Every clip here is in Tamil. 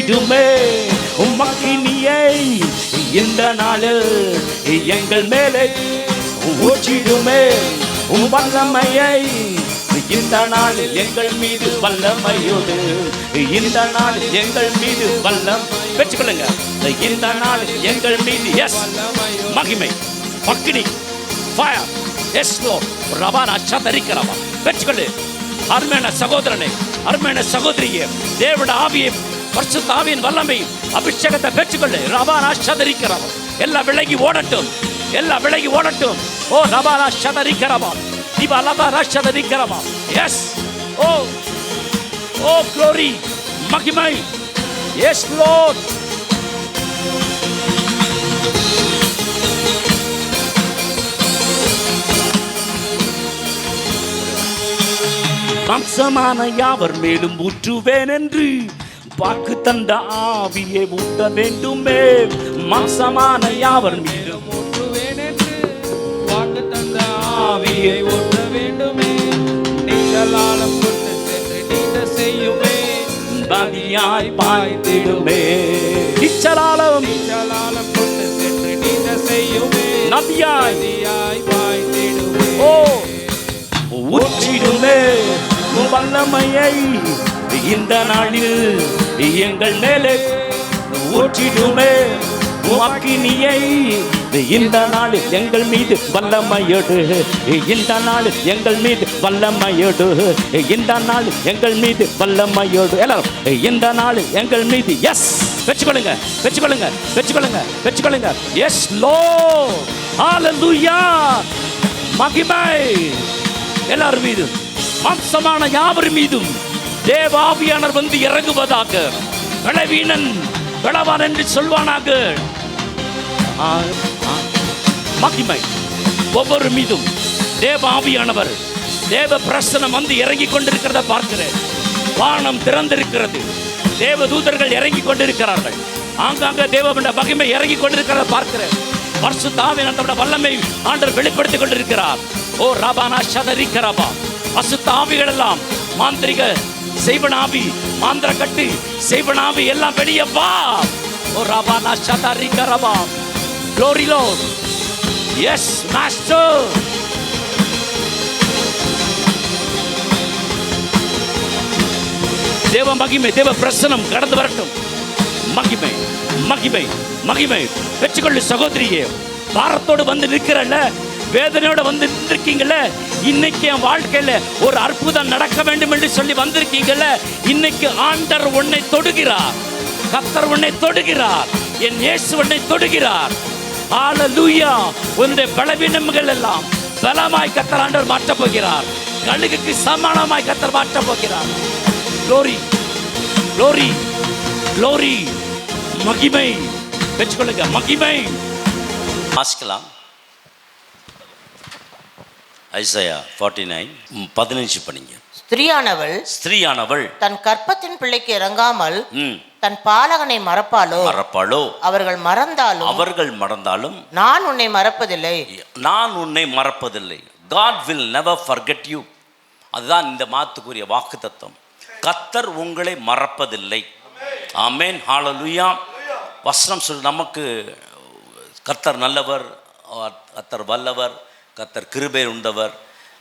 விடுமே. உம்மக்கினியை இந்த நாளில் எங்கள் மேலே ஊற்றிடுமே. உம் வல்லமையை இந்த நாளில் எங்கள் மீது வல்லமையோடு. இந்த நாளில் எங்கள் மீது வல்லம். வச்சுக்கொள்ளுங்க இந்த நாளில் எங்கள் மீது எஸ் மகிமை பக்கினி ஃபயர் எஸ் லோ ரபான் அச்சா தரிக்கிறவா பெற்றுக்கொள்ளு. அருமையான சகோதரனை அருமையான சகோதரியே தேவட ஆவியை பரிசுத்தாவின் வல்லமை அபிஷேகத்தை பெற்றுக்கொள்ளு. ரபானா சதரிக்கிறவா. எல்லா விலகி ஓடட்டும். எல்லா விலகி ஓடட்டும். ஓ ரபானா சதரிக்கிறவா. இவ லபானா சதரிக்கிறவா. எஸ் ஓ ஓ க்ளோரி மகிமை. எஸ் லோட் மாம்சமான யாவர் மேலும் ஊற்றுவேன் என்று வாக்கு தந்த ஆவியை ஊட்ட வேண்டுமே. மாசமான யாவர் மீது ஊற்றுவேன் வாக்கு தந்த ஆவியை ஊட்ட வேண்டுமே. நீச்சலாலம் கொண்டு சென்று நீண்ட செய்யுமே. நதியாய் பாய்ந்திடுமே. நிச்சலாலம் நீச்சலாலம் கொண்டு சென்று நீங்க செய்யுமே. நதியாய். நதியாய் பாய்த்திடுமே ஓ ஊற்றிடுமே. உம் வல்லமையை இந்த நாளில் எங்கள் மேலே ஊற்றிடுமே. உம் அக்கினியை. இந்த நாள் எங்கள் மீது வல்லமையடு. இந்த நாள் எங்கள் மீது வல்லமையடு. இந்த நாள் எங்கள் மீது வல்லமையோடு. எல்லாரும் இந்த நாள் எங்கள் மீது எஸ் வெச்சுக்கொள்ளுங்க வெச்சுக்கொள்ளுங்க வெச்சுக்கொள்ளுங்க வெச்சுக்கொள்ளுங்க. எஸ் லோ ஹalleluya மகிமை. எல்லார் மீதும் மாம்சமான யாவர் மீதும். தேவாவியானர் வந்து இறங்குவதாக பலவீனன் பலவான் என்று சொல்வானாக. மகிமை. ஒவ்வொரு மீதும் தேவ ஆவியானவர் தேவ பிரசனம் வந்து இறங்கி கொண்டிருக்கிறத பார்க்கிறேன். வானம் திறந்திருக்கிறது. தேவ தூதர்கள் இறங்கி கொண்டிருக்கிறார்கள். ஆங்காங்க தேவனுடைய மகிமை இறங்கி கொண்டிருக்கிறத பார்க்கிறேன். பரிசு தாவின வல்லமை ஆண்டவர் வெளிப்படுத்திக் கொண்டிருக்கிறார். ஓ ரபானா சதரிக்கரபா பசுத்த ஆவிகள் எல்லாம் மாந்திரிக செய்வனாவி மாந்திர கட்டு செய்வனாவி எல்லாம் வெளியே வா. ஓ ரபானா கரபா. க்ளோரி லோட் எஸ் மாஸ்டர் தேவ மகிமை தேவ பிரசனம் கடந்து வரட்டும். மகிமை மகிமை மகிமை. பெற்றுக்கொள்ளு சகோதரியே பாரத்தோடு வந்து நிற்கிறல்ல வேதனையோட வந்து நிற்கிங்கல்ல இன்னைக்கு என் வாழ்க்கையில ஒரு அற்புதம் நடக்க வேண்டும் என்று சொல்லி வந்திருக்கீங்கல்ல? இன்னைக்கு ஆண்டர் உன்னை தொடுகிறார். கத்தர் உன்னை தொடுகிறார். என் இயேசு உன்னை தொடுகிறார். ஹalleluya உன்னுடைய பலவீனங்கள் எல்லாம் பலமாய் கத்தர் ஆண்டவர் மாற்றப் போகிறார். கழுகுக்கு சமானமாய் கத்தர் மாற்றப் போகிறார். லோரி லோரி லோரி மகிமை. வச்சுக்கொள்ளுங்க மகிமை. வாசிக்கலாம். ஐசையா ஃபார்ட்டி நைன் பதினஞ்சு படிங்க. ஸ்திரியானவள் ஸ்திரீயானவள் தன் கற்பத்தின் பிள்ளைக்கு இறங்காமல் தன் பாலகனை மறப்பாளோ? மறப்பாளோ? அவர்கள் மறந்தாலும் அவர்கள் மறந்தாலும் நான் உன்னை மறப்பதில்லை. நான் உன்னை மறப்பதில்லை. God will never forget you அதுதான் இந்த மாத்துக்குரிய வாக்கு தத்துவம் கத்தர் உங்களை மறப்பதில்லை. ஆமேன். ஹalleluya வசனம் சொல் நமக்கு கத்தர் நல்லவர் கத்தர் வல்லவர். கத்தர் கிருபை உண்டவர்.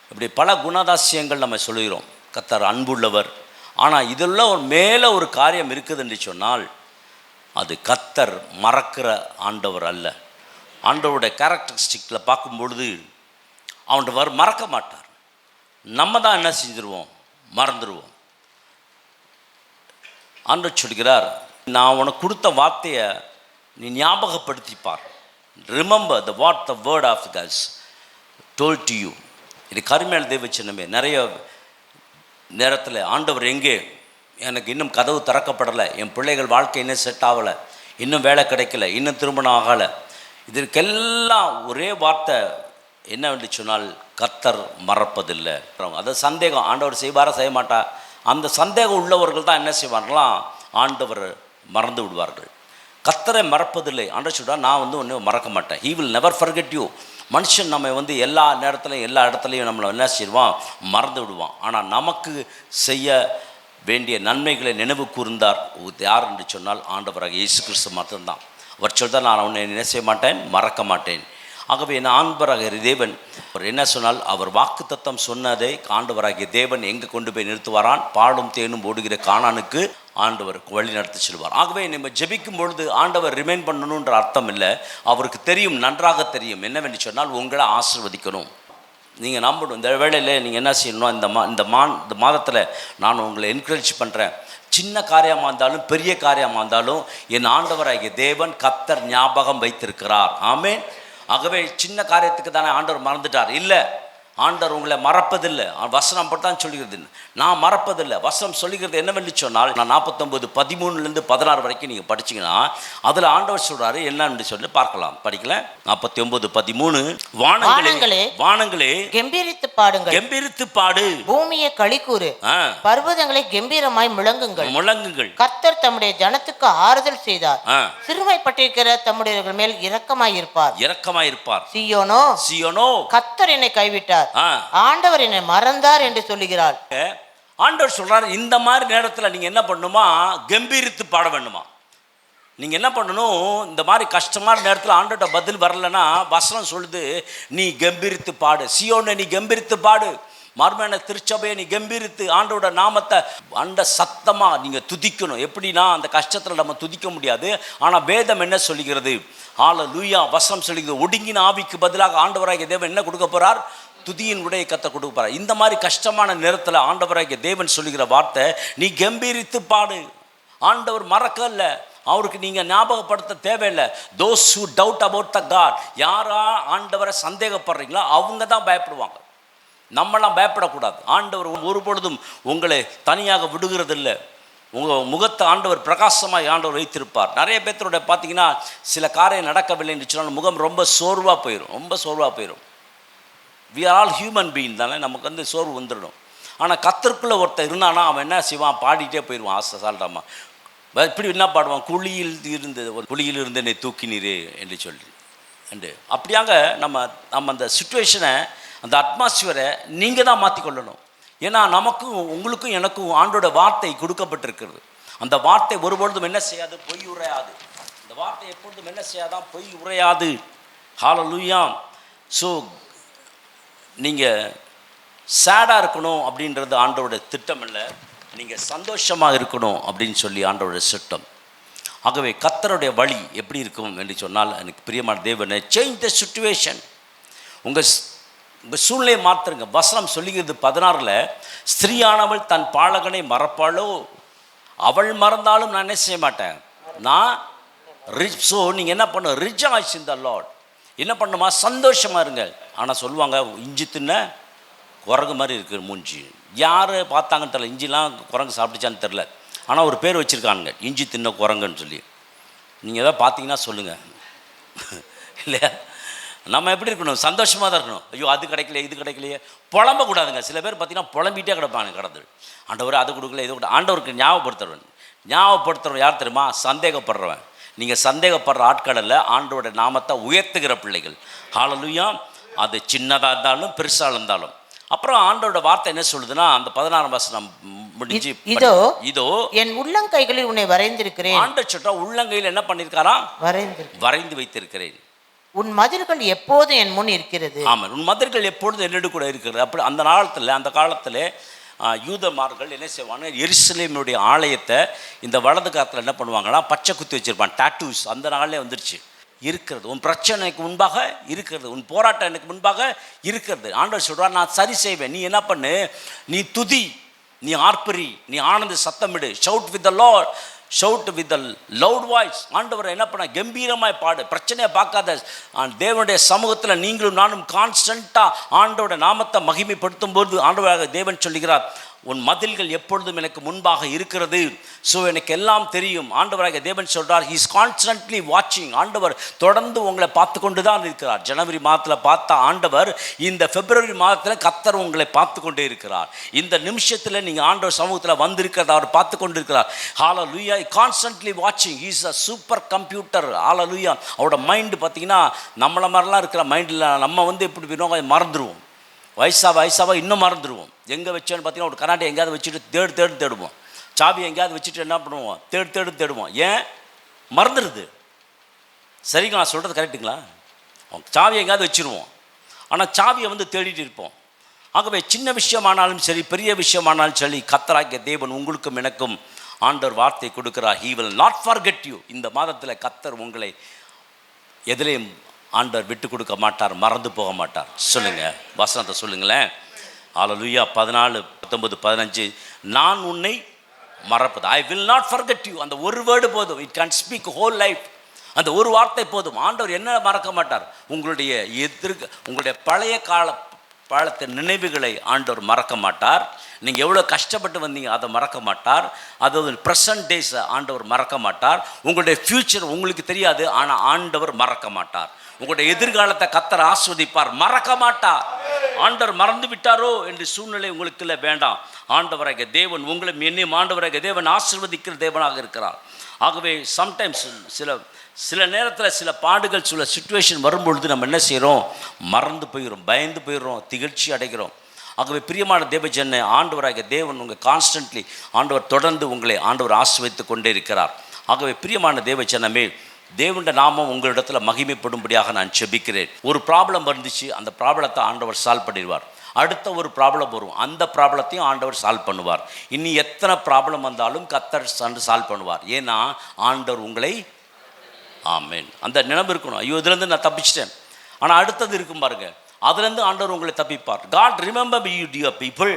இப்படி பல குணாதாசியங்கள் நம்ம சொல்லுகிறோம். கத்தர் அன்புள்ளவர். ஆனால் இதெல்லாம் ஒரு மேலே ஒரு காரியம் இருக்குது என்று சொன்னால் அது கத்தர் மறக்கிற ஆண்டவர் அல்ல. ஆண்டவருடைய கேரக்டரிஸ்டிக்கில் பார்க்கும்பொழுது பொழுது மறக்க மாட்டார். நம்ம தான் என்ன செஞ்சிருவோம்? மறந்துடுவோம் ஆண்டவர் சொல்கிறார் நான் உனக்கு கொடுத்த வார்த்தையை நீ ஞாபகப்படுத்திப்பார். Remember the what the word of God's told to you இது கருமையான தெய்வ சின்னமே. நிறைய நேரத்தில் ஆண்டவர் எங்கே? எனக்கு இன்னும் கதவு திறக்கப்படலை. என் பிள்ளைகள் வாழ்க்கை இன்னும் செட் ஆகலை. இன்னும் வேலை கிடைக்கல. இன்னும் திருமணம் ஆகலை. இதற்கெல்லாம் ஒரே வார்த்தை என்னவென்று சொன்னால் கத்தர் மறப்பதில்லை. அது சந்தேகம். ஆண்டவர் செய்வாரா செய்ய மாட்டா? அந்த சந்தேகம் உள்ளவர்கள் தான் என்ன செய்வார்களாம் ஆண்டவர் மறந்து விடுவார்கள். கத்தரை மறப்பதில்லை. ஆண்டவர் சொல்றா நான் வந்து ஒன்றும் மறக்க மாட்டேன். He will never forget you மனுஷன் நம்ம வந்து எல்லா நேரத்துலையும் எல்லா இடத்துலையும் நம்மளை என்ன செய்வான்? மறந்து விடுவான். ஆனால் நமக்கு செய்ய வேண்டிய நன்மைகளை நினைவு கூர்ந்தார். யார் என்று சொன்னால் ஆண்டவராக இயேசு கிறிஸ்து மட்டும்தான். அவர் சொல்தான் நான் உன்னை என்ன செய்ய மாட்டேன் மறக்க மாட்டேன். ஆகவே என் ஆண்பராக தேவன் அவர் என்ன சொன்னால் அவர் வாக்குத்தத்தம் சொன்னதை ஆண்டவராகிய தேவன் எங்கே கொண்டு போய் நிறுத்துவாரான்? பாடும் தேனும் ஓடுகிற காணானுக்கு ஆண்டவர் வழி நடத்தி செல்வார். ஆகவே நம்ம ஜெபிக்கும் பொழுது ஆண்டவர் ரிமைன் பண்ணணுன்ற அர்த்தம் இல்லை. அவருக்கு தெரியும் நன்றாக தெரியும். என்னவென்று சொன்னால் உங்களை ஆசிர்வதிக்கணும். நீங்கள் நம்பணும் இந்த வேளையில் நீங்கள் என்ன செய்யணும் இந்த மா இந்த மா இந்த மாதத்தில் நான் உங்களை என்கரேஜ் பண்ணுறேன் சின்ன காரியமாக இருந்தாலும் பெரிய காரியமாக இருந்தாலும் என் ஆண்டவராகிய தேவன் கத்தர் ஞாபகம் வைத்திருக்கிறார். ஆமேன். ஆகவே சின்ன காரியத்துக்கு தானே ஆண்டவர் மறந்துட்டார். இல்லை ஆண்டவர் உங்களை மறப்பதில்லை. வசனம் அப்படித்தான் சொல்லுகிறது நான் மறப்பதில்லை. வசனம் சொல்லுகிறது என்னவென்று சொன்னால் நான் நாற்பத்தொம்பது பதிமூணுலேருந்து பதினாறு வரைக்கும் நீங்கள் படிச்சீங்கன்னா அதில் ஆண்டவர் சொல்கிறாரு என்னன்னு சொல்லி பார்க்கலாம். படிக்கல? நாற்பத்தி ஒன்பது பதிமூணு. வானங்களே வானங்களே, கெம்பீரித்து பாடுங்கள். கெம்பீரித்து பாடு. பூமியை களிக்கூறு. பர்வதங்களை கெம்பீரமாய் முழங்குங்கள். முழங்குங்கள். கர்த்தர் தம்முடைய ஜனத்துக்கு ஆறுதல் செய்தார். சிறுமைப்பட்டிருக்கிற தம்முடையவர்கள் மேல் இரக்கமாய் இருப்பார். இரக்கமாயிருப்பார் சீயோனோ சியோனோ. கர்த்தர் என்னை கைவிட்டார். ஆண்டவர் என்னை மறந்தார் என்று சொல்லுகிறாள் ஆண்டவர் சொல்றாரு இந்த மாதிரி நேரத்தில் நீங்க என்ன பண்ணணுமா கம்பீரித்து பாட வேண்டுமா? நீங்க என்ன பண்ணணும்? இந்த மாதிரி கஷ்டமான நேரத்தில் ஆண்டோட பதில் வரலன்னா வசனம் சொல்லுது நீ கம்பீரித்து பாடு. சியோனை நீ கம்பீரித்து பாடு. மர்மேன திருச்சபையை நீ கம்பீரித்து ஆண்டோட நாமத்தை அண்ட சத்தமாக நீங்கள் துதிக்கணும். எப்படின்னா அந்த கஷ்டத்தில் நம்ம துதிக்க முடியாது. ஆனால் வேதம் என்ன சொல்லுகிறது? ஆல லூயா வசனம் சொல்லுகிறது. ஒடுங்கின ஆவிக்கு பதிலாக ஆண்டவராகிய தேவன் என்ன கொடுக்க போறார்? துதியின் உடைய கத்த கொடுப்பார். இந்த மாதிரி கஷ்டமான நேரத்தில் ஆண்டவராகிய தேவன் சொல்லுகிற வார்த்தை நீ கம்பீரித்து பாடு. ஆண்டவர் மறக்கல அவருக்கு நீங்கள் ஞாபகப்படுத்த தேவையில்லை. Those who doubt about the God யாரா ஆண்டவரை சந்தேகப்படுறீங்களோ அவங்க தான் பயப்படுவாங்க. நம்மளாம் பயப்படக்கூடாது. ஆண்டவர் ஒரு பொழுதும் உங்களை தனியாக விடுகிறதில்லை. உங்கள் முகத்தை ஆண்டவர் பிரகாசமாக ஆண்டவர் வைத்திருப்பார். நிறைய பேர்த்தோட பார்த்தீங்கன்னா சில காரியம் நடக்கவில்லை என்று சொன்னால் முகம் ரொம்ப சோர்வாக போயிடும் ரொம்ப சோர்வாக போயிடும் we are all human being தானே? நமக்கு வந்து சோர்வு வந்துடும் ஆனால் கத்தருக்குள்ளே ஒருத்தர் இருந்தானா அவன் என்ன செய்வான்? பாடிட்டே போயிடுவான். ஆசை சால்டாமா. இப்படி என்ன பாடுவான்? குழியில் இருந்து ஒரு குழியில் இருந்து என்னை தூக்கினீர் என்று சொல்லி. என்று அப்படியாங்க நம்ம நம்ம அந்த சுச்சுவேஷனை அந்த அட்மாஸ்பியரை நீங்கள் தான் மாற்றிக்கொள்ளணும் ஏன்னா நமக்கும் உங்களுக்கும் எனக்கும் ஆண்டோட வார்த்தை கொடுக்கப்பட்டிருக்கிறது. அந்த வார்த்தை ஒருபொழுதும் என்ன செய்யாது? பொய் உரையாது. அந்த வார்த்தை எப்பொழுதும் என்ன செய்யாதான்? பொய் உரையாது. ஹாலலூயா ஸோ நீங்கள் சேடாக இருக்கணும் அப்படின்றது ஆண்டோட திட்டம் இல்லை. நீங்கள் சந்தோஷமாக இருக்கணும் அப்படின்னு சொல்லி ஆண்டோட திட்டம். ஆகவே கத்தருடைய வழி எப்படி இருக்கும் என்று சொன்னால் எனக்கு பிரியமான தேவனை சேஞ்ச் த சுச்சுவேஷன் உங்கள் உங்கள் சூழ்நிலையை மாற்றுங்க வசனம் சொல்லுகிறது பதினாறில் ஸ்திரீயானவள் தன் பாலகனை மறப்பாளோ? அவள் மறந்தாலும் நான் என்ன செய்ய மாட்டேன்? நான் ரிச் ஸோ நீங்கள் என்ன பண்ண ஆச்சு இந்த லார்ட் என்ன பண்ணுமா? சந்தோஷமாக இருங்கள். ஆனால் சொல்லுவாங்க இஞ்சி தின்ன குரங்கு மாதிரி இருக்குது மூஞ்சி. யார் பார்த்தாங்கன்னு தெரில இஞ்சிலாம் குரங்கு சாப்பிட்டுச்சான்னு தெரில ஆனால் ஒரு பேர் வச்சுருக்கானுங்க இஞ்சி தின்ன குரங்குன்னு சொல்லி. நீங்கள் எதாவது பார்த்தீங்கன்னா சொல்லுங்கள் இல்லையா? நம்ம எப்படி இருக்கணும்? சந்தோஷமாக தான் இருக்கணும். ஐயோ அது கிடைக்கல இது கிடைக்கலையே. புலம்பக்கூடாதுங்க. சில பேர் பார்த்தீங்கன்னா புலம்பிகிட்டே கிடப்பாங்க கடந்து ஆண்டவர் அது கொடுக்கல இது கொடு ஆண்டவருக்கு ஞாபகப்படுத்துறவன். ஞாபகப்படுத்துறவன் யார் தெரியுமா? சந்தேகப்படுறவன். நீங்கள் சந்தேகப்படுற ஆட்களல்ல ஆண்டோட நாமத்தை உயர்த்துகிற பிள்ளைகள். ஹாலலுயா அது சின்னதாக இருந்தாலும் பெருசாக இருந்தாலும். அப்புறம் ஆண்டோட வார்த்தை என்ன சொல்லுதுன்னா அந்த பதினாறாம் வசனம் முடிஞ்சு இதோ இதோ என் உள்ளங்கைகளில் உன்னை வரைந்திருக்கிறேன். ஆண்ட சொட்டா உள்ளங்கையில் என்ன பண்ணியிருக்காராம் வரைந்திருக்கிறேன். வரைந்து வைத்திருக்கிறேன். உன் மதில்கள் எப்போதும் என் முன் இருக்கிறது? ஆமாம் உன் மதர்கள் எப்பொழுதும் என்னோடு கூட இருக்கிறது? அப்படி அந்த காலத்தில் அந்த காலத்தில் யூதமார்கள் என்ன செய்வாங்க? எருசலேமுடைய ஆலயத்தை இந்த வலது காலத்தில் என்ன பண்ணுவாங்கன்னா பச்சை குத்தி வச்சிருப்பான் டாட்டூஸ் அந்த நாளிலே வந்துருச்சு. இருக்கிறது. உன் பிரச்சனைக்கு முன்பாக இருக்கிறது. உன் போராட்டம் எனக்கு முன்பாக இருக்கிறது. ஆண்டவர் சொல்கிறார் நான் சரி செய்வேன். நீ என்ன பண்ணு? நீ துதி நீ ஆர்ப்பரி நீ ஆனந்த சத்தமிடு shout with the lord shout with the loud voice ஆண்டவர் என்ன பண்ண? கம்பீரமாய் பாடு. பிரச்சனையை பார்க்காத. தேவனுடைய சமூகத்தில் நீங்களும் நானும் கான்ஸ்டண்ட்டாக ஆண்டோட நாமத்தை மகிமைப்படுத்தும் போது ஆண்டவராக தேவன் சொல்லுகிறார் உன் மதில்கள் எப்பொழுதும் எனக்கு முன்பாக இருக்கிறது. ஸோ எனக்கு எல்லாம் தெரியும். ஆண்டவராக தேவன் சொல்கிறார் ஹீஸ் கான்ஸ்டன்ட்லி வாட்சிங் ஆண்டவர் தொடர்ந்து உங்களை பார்த்து கொண்டு தான் இருக்கிறார். ஜனவரி மாதத்தில் பார்த்த ஆண்டவர் இந்த பிப்ரவரி மாதத்தில் கத்தர் உங்களை பார்த்து கொண்டே இருக்கிறார். இந்த நிமிஷத்தில் நீங்கள் ஆண்டவர் சமூகத்தில் வந்திருக்கிறத அவர் பார்த்து கொண்டு இருக்கிறார் ஹால லூயா கான்ஸ்டன்ட்லி வாட்சிங் இஸ் அ சூப்பர் கம்ப்யூட்டர் ஹால லூயா அவரோட மைண்டு பார்த்தீங்கன்னா நம்மளை மாதிரிலாம் இருக்கிற மைண்டில் நம்ம வந்து எப்படி போயிடும் மறந்துடுவோம் வயசாக வயசாக இன்னும் மறந்துடுவோம். எங்கே வச்சோன்னு பார்த்தீங்கன்னா ஒரு கண்ணாடி எங்கேயாவது வச்சுட்டு தேடு தேடு தேடுவோம். சாவி எங்கேயாவது வச்சுட்டு என்ன பண்ணுவோம்? தேடு தேடு தேடுவோம். ஏன்? மறந்துடுது. சரிங்களா நான் சொல்கிறது கரெக்டுங்களா சாவி எங்கேயாவது வச்சுருவோம். ஆனால் சாவியை வந்து தேடிட்டு இருப்போம். ஆகவே சின்ன விஷயமானாலும் சரி பெரிய விஷயமானாலும் சரி கத்தராகிய தேவன் உங்களுக்கும் எனக்கும் ஆண்டவர் வார்த்தை கொடுக்கிறார். He will not forget you இந்த மாதத்தில் கத்தர் உங்களை எதிலையும் ஆண்டவர் விட்டு கொடுக்க மாட்டார் மறந்து போக மாட்டார். சொல்லுங்க வசனத்தை சொல்லுங்களேன். ஆலலுயா பதினாலு பத்தொன்பது பதினஞ்சு. நான் உன்னை மறப்பது. I will not forget you அந்த ஒரு வேர்டு போதும். It can speak whole life அந்த ஒரு வார்த்தை போதும். ஆண்டவர் என்ன மறக்க மாட்டார்? உங்களுடைய எதிர்க்க உங்களுடைய பழைய கால பழத்த நினைவுகளை ஆண்டவர் மறக்க மாட்டார். நீங்கள் எவ்வளோ கஷ்டப்பட்டு வந்தீங்க அதை மறக்க மாட்டார். அதாவது ப்ரெசன்ட் டேஸை ஆண்டவர் மறக்க மாட்டார். உங்களுடைய ஃப்யூச்சர் உங்களுக்கு தெரியாது ஆனால் ஆண்டவர் மறக்க மாட்டார். உங்களுடைய எதிர்காலத்தை கத்தர் ஆஸ்வதிப்பார். மறக்க மாட்டார் ஆண்டவர் மறந்து விட்டாரோ என்று சூழ்நிலை உங்களுக்கு இல்லை வேண்டாம். ஆண்டவராக தேவன் உங்களை என்னையும் ஆண்டவராக தேவன் ஆசிர்வதிக்கிற தேவனாக இருக்கிறார். ஆகவே சம்டைம்ஸ் சில சில நேரத்தில் சில பாடுகள் சில சுச்சுவேஷன் வரும்பொழுது நம்ம என்ன செய்கிறோம் மறந்து போயிடும் பயந்து போயிடுறோம் திகழ்ச்சி அடைகிறோம். ஆகவே பிரியமான தேவஜன்னை ஆண்டவராக தேவன் உங்கள் கான்ஸ்டன்ட்லி ஆண்டவர் தொடர்ந்து உங்களை ஆண்டவர் ஆசிர்வதித்து கொண்டே இருக்கிறார். ஆகவே பிரியமான தேவஜனமே தேவண்ட நாமம் உங்களிடத்தில் மகிமைப்படும்படியாக நான் செபிக்கிறேன். ஒரு ப்ராப்ளம் வந்துச்சு அந்த ப்ராப்ளத்தை ஆண்டவர் சால்வ் பண்ணிடுவார். அடுத்த ஒரு ப்ராப்ளம் வரும் அந்த ப்ராப்ளத்தையும் ஆண்டவர் சால்வ் பண்ணுவார். இனி எத்தனை ப்ராப்ளம் வந்தாலும் கத்தர் சண்டு சால்வ் பண்ணுவார். ஏன்னா ஆண்டவர் உங்களை ஆமேன். அந்த நினைவு இருக்கணும். ஐயோ இதுலேருந்து நான் தப்பிச்சிட்டேன். ஆனால் அடுத்தது இருக்கும் பாருங்க. அதுலேருந்து ஆண்டவர் உங்களை தப்பிப்பார். God remember you dear people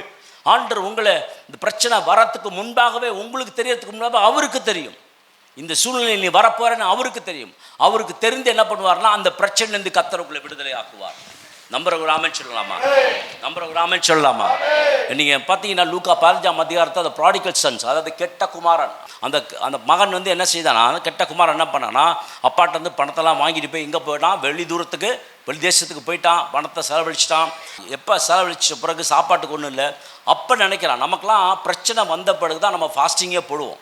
ஆண்டர் உங்களை இந்த பிரச்சனை வரத்துக்கு முன்பாகவே உங்களுக்கு தெரியறதுக்கு முன்பாக அவருக்கு தெரியும். இந்த சூழ்நிலையில் நீ வரப்போறேன்னு அவருக்கு தெரியும். அவருக்கு தெரிந்து என்ன பண்ணுவார்னா அந்த பிரச்சனைலேருந்து கத்தர் விடுதலை ஆக்குவார் நம்புற ராமன் சொல்லலாமா? நம்புற ராமன் சொல்லலாமா? நீங்கள் பார்த்தீங்கன்னா லூக்கா பதினஞ்சாம் அதிகாரத்தை அந்த ப்ராடிகல் சன்ஸ் அதாவது கெட்ட குமாரன் அந்த அந்த மகன் வந்து என்ன செய்தானா கெட்ட குமாரன் என்ன பண்ணானா அப்பாட்ட வந்து பணத்தெல்லாம் வாங்கிட்டு போய் எங்கே போயிட்டான்? வெளி தூரத்துக்கு வெளி தேசத்துக்கு போயிட்டான் பணத்தை செலவழிச்சிட்டான். எப்போ செலவழிச்ச பிறகு சாப்பாட்டுக்கு ஒன்றும் இல்லை அப்போ நினைக்கிறான். நமக்கெல்லாம் பிரச்சனை வந்த பிறகு தான் நம்ம ஃபாஸ்டிங்கே போடுவோம்.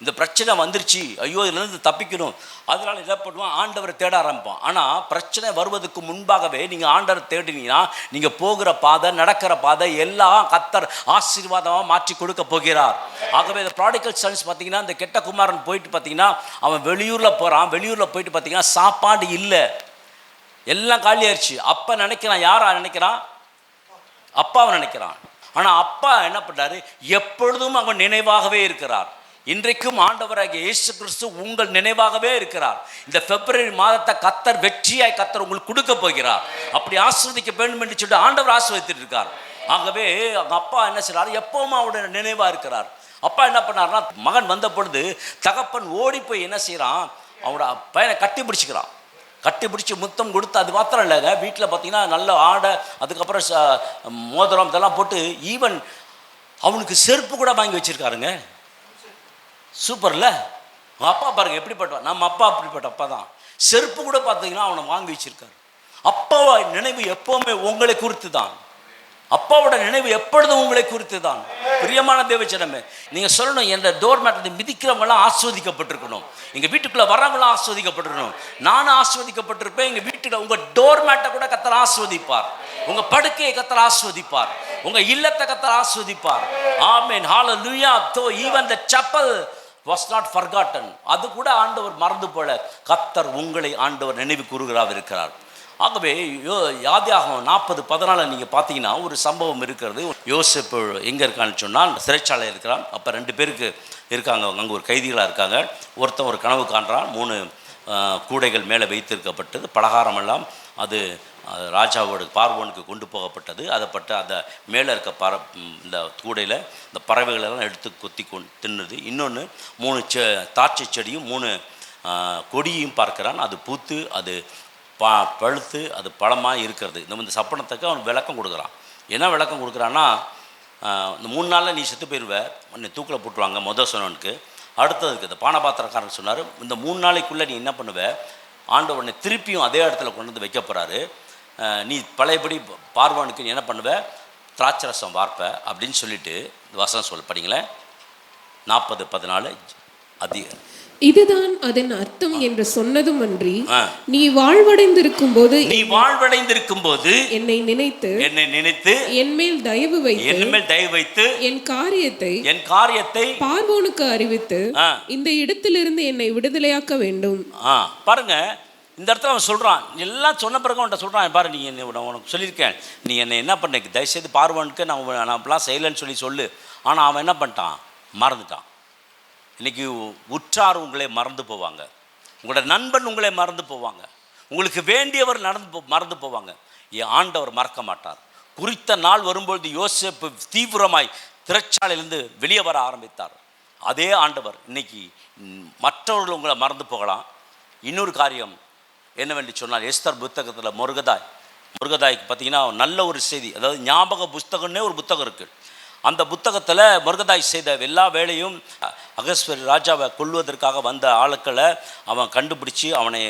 இந்த பிரச்சனை வந்துருச்சு. ஐயோ இதுலேருந்து தப்பிக்கணும். அதனால் என்ன பண்ணுவான்? ஆண்டவரை தேட ஆரம்பிப்பான். ஆனால் பிரச்சனை வருவதற்கு முன்பாகவே நீங்கள் ஆண்டவரை தேடினீங்கன்னா நீங்கள் போகிற பாதை நடக்கிற பாதை எல்லாம் கத்தர் ஆசீர்வாதமாக மாற்றி கொடுக்க போகிறார். ஆகவே இந்த ப்ராடிக்கல் சன்ஸ் பார்த்தீங்கன்னா இந்த கெட்ட குமாரன் போயிட்டு பார்த்தீங்கன்னா அவன் வெளியூரில் போகிறான் வெளியூரில் போயிட்டு பார்த்தீங்கன்னா சாப்பாடு இல்லை. எல்லாம் காலியாயிருச்சு அப்போ நினைக்கிறான் யாரா நினைக்கிறான்? அப்பாவை நினைக்கிறான். ஆனால் அப்பா என்ன பண்ணுறாரு எப்பொழுதும் அவன் நினைவாகவே இருக்கிறார். இன்றைக்கும் ஆண்டவராகிய இயேசு கிறிஸ்து உங்கள் நினைவாகவே இருக்கிறார். இந்த பிப்ரவரி மாதத்தை கத்தர் வெற்றியாய் கத்தர் உங்களுக்கு கொடுக்க போகிறார். அப்படி ஆஸ்வதிக்க வேண்டும் என்று சொல்லிட்டு ஆண்டவர் ஆஸ்வதித்துட்டு இருக்கார். ஆகவே அவங்க அப்பா என்ன செய்கிறார் எப்பவும் அவருடைய நினைவாக இருக்கிறார். அப்பா என்ன பண்ணாருன்னா மகன் வந்த பொழுது தகப்பன் ஓடி போய் என்ன செய்கிறான் அவனோட பையனை கட்டி பிடிச்சிக்கிறான். கட்டி பிடிச்சி முத்தம் கொடுத்து அது மாத்திரம் இல்லைங்க வீட்டில் பார்த்தீங்கன்னா நல்ல ஆடை அதுக்கப்புறம் ச- மோதிரம் இதெல்லாம் போட்டு ஈவன் அவனுக்கு செருப்பு கூட வாங்கி வச்சிருக்காருங்க. சூப்பர்ல? உங்கள் அப்பா பாருங்க எப்படிப்பட்ட நம்ம அப்பா அப்படிப்பட்ட அப்பா தான். செருப்பு கூட பார்த்தீங்கன்னா அவனை வாங்கி வச்சிருக்காரு. அப்பாவை நினைவு எப்பவுமே உங்களை குறித்து தான் அப்பாவோட நினைவு எப்பொழுதும் உங்களை குறித்து தான் பிரியமான தேவச்சனமே நீங்க சொல்லணும் என்ற டோர் மேட்டை மிதிக்கிறவங்களாம் ஆஸ்வதிக்கப்பட்டிருக்கணும். எங்க வீட்டுக்குள்ள வர்றவங்களாம் ஆஸ்வதிக்கப்பட்டிருக்கணும். நானும் ஆஸ்வதிக்கப்பட்டிருப்பேன். எங்க வீட்டுக்கு உங்க டோர் மேட்டை கூட கத்தர் ஆஸ்வதிப்பார். உங்க படுக்கையை கத்தர் ஆஸ்வதிப்பார். உங்க இல்லத்தை கத்தர் ஆஸ்வதிப்பார். ஆமேன். ஹால லூயா though even the chapel was not forgotten அது கூட ஆண்டவர் மறந்து போல. கத்தர் உங்களை ஆண்டவர் நினைவு கூறுகிறார் இருக்கிறார். ஆகவே யோ யாதியாகம் நாற்பது பதினாலு நீங்கள் பார்த்தீங்கன்னா ஒரு சம்பவம் இருக்கிறது. யோசிப்பு எங்கே இருக்கான்னு சொன்னால் சிறைச்சாலை இருக்கிறான். அப்போ ரெண்டு பேருக்கு இருக்காங்க. அங்கே ஒரு கைதிகளாக இருக்காங்க. ஒருத்தன் ஒரு கனவு காண்றான். மூணு கூடைகள் மேலே வைத்திருக்கப்பட்டது. பலகாரமெல்லாம் அது ராஜாவோட பார்வோனுக்கு கொண்டு போகப்பட்டது. அதை பட்ட அந்த மேலே இருக்க பற இந்த கூடையில் இந்த பறவைகளெல்லாம் எடுத்து கொத்தி கொண்டு தின்னுது. இன்னொன்று மூணு செ தாட்சை செடியும் மூணு கொடியும் கொடியையும் பார்க்கிறான். அது பூத்து அது பா பழுத்து அது பழமாக இருக்கிறது. இந்த இந்த சப்பனத்துக்கு அவன் விளக்கம் கொடுக்குறான். என்ன விளக்கம் கொடுக்குறான்னா இந்த மூணு நாளில் நீ செத்து போயிடுவ உன்னை தூக்கில் போட்டுருவாங்க மொதல் சொன்னவனுக்கு. அடுத்ததுக்கு இந்த பானபாத்திரக்காரன் சொன்னார் இந்த மூணு நாளைக்குள்ளே நீ என்ன பண்ணுவ? ஆண்டவனை திருப்பியும் அதே இடத்துல கொண்டு வந்து வைக்க போகிறாரு நீ பழையபடி பார்வானுக்கு நீ என்ன பண்ணுவ? திராட்சரசம் வார்ப்ப அப்படின்னு சொல்லிட்டு வசனம் சொல் படிங்களேன் நாற்பது பதினாலு அதி இதுதான் அதன் அர்த்தம் என்று சொன்னதும் அன்றி. நீ வாழ்வடைந்திருக்கும் போது நீ வாழ்வடைந்திருக்கும் போது என்னை நினைத்து என்னை நினைத்து என் மேல் தயவு வைத்து என் மேல் தயவு வைத்து என் காரியத்தை என் காரியத்தை பார்வோனுக்கு அறிவித்து. இந்த இடத்திலிருந்து என்னை விடுதலையாக்க வேண்டும். ஆ பாருங்க. இந்த இடத்துல அவன் சொல்கிறான் எல்லாம் சொன்ன பிறகு அவன்கிட்ட சொல்கிறான் பாரு நீ என்னை உனக்கு சொல்லியிருக்கேன். நீ என்னை என்ன பண்ண தயவுசெய்து பார்வனுக்கு நான் நான் அப்படிலாம் செய்யலைன்னு சொல்லி சொல்லு. ஆனால் அவன் என்ன பண்ணிட்டான்? மறந்துட்டான். இன்றைக்கி உற்றார் உங்களை மறந்து போவாங்க. உங்களோட நண்பன் உங்களை மறந்து போவாங்க. உங்களுக்கு வேண்டியவர் நடந்து போ மறந்து போவாங்க. என் ஆண்டவர் மறக்க மாட்டார். குறித்த நாள் வரும்பொழுது யோசிப்பு தீவிரமாய் திரைச்சாலையிலிருந்து வெளியே வர ஆரம்பித்தார். அதே ஆண்டவர் இன்னைக்கு மற்றவர்கள் உங்களை மறந்து போகலாம். இன்னொரு காரியம் என்னவென்று சொன்னால் எஸ்தர் புத்தகத்தில் முருகதாய். முருகதாய்க்கு பார்த்தீங்கன்னா நல்ல ஒரு செய்தி. அதாவது ஞாபக புஸ்தகம்னே ஒரு புத்தகம் இருக்குது அந்த புத்தகத்தில் முருகதாய் செய்த எல்லா வேலையும் அகஸ்வரி ராஜாவை கொல்வதற்காக வந்த ஆளுக்களை அவன் கண்டுபிடிச்சி அவனை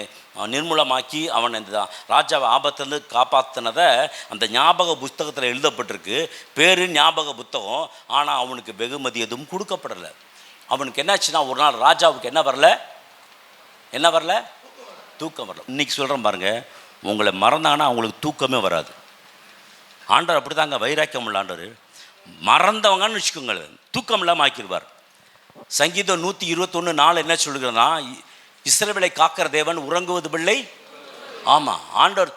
நிர்மூலமாக்கி அவனை இந்த ராஜாவை ஆபத்துலேருந்து காப்பாற்றினதை அந்த ஞாபக புஸ்தகத்தில் எழுதப்பட்டிருக்கு. பேர் ஞாபக புத்தகம். ஆனால் அவனுக்கு வெகுமதி எதுவும் கொடுக்கப்படலை. அவனுக்கு என்னாச்சுன்னா ஒரு நாள் ராஜாவுக்கு என்ன வரல? என்ன வரல? தூக்கம் வரல. இன்னைக்கு சொல்கிறேன் பாருங்கள் உங்களை மறந்தாங்கன்னா அவங்களுக்கு தூக்கமே வராது. ஆண்டவர் அப்படி தாங்க வைராக்கியம் உள்ள ஆண்டவர். மறந்தவங்கன்னு வச்சுக்கோங்களேன் தூக்கம் இல்லாமல் ஆக்கிடுவார். சங்கீதம் நூற்றி இருபத்தொன்று நாள் என்ன சொல்லுகிறதுனா இஸ்ரவேலை காக்கிற தேவன் உறங்குவது பிள்ளை. ஆமாம் ஆண்டவர்